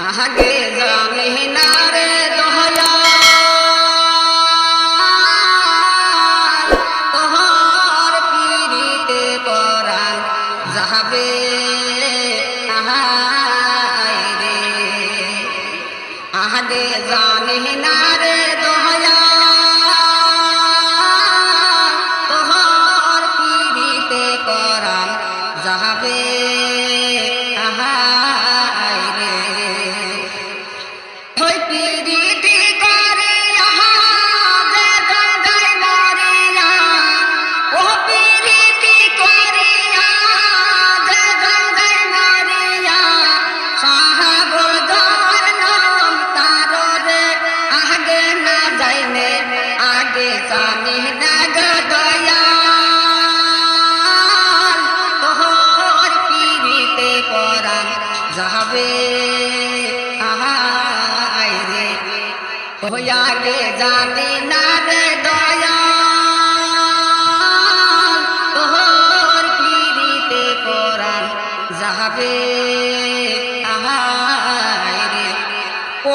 আগে জানি না রে তোহর পিড়িতে পরাণ যাবে আহায় রে। আগে জানি না রে জানি না গো দয়াল তোহর পিরিতে পরাণ যাবে। রে দয়াল তোহর পিরিতে পরাণ যাবে। রে, ও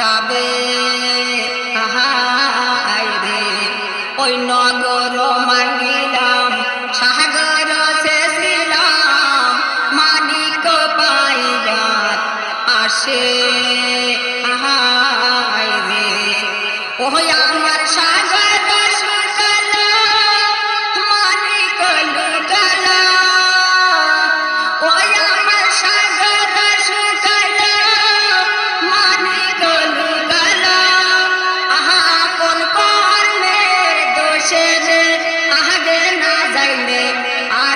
যাবে। রে ওই নগর মাগিলাম সাগর শেষিলাম মানিক পাইবার আসে। রে ওই আমার সাগর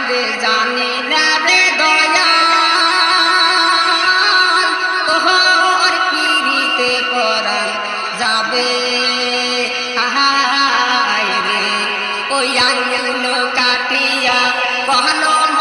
আগে জানি না রে দয়া তোহর পিড়িতে পরাণ যাবে। রে, ওই আঙ্গুল কাটিয়া ওই কহলম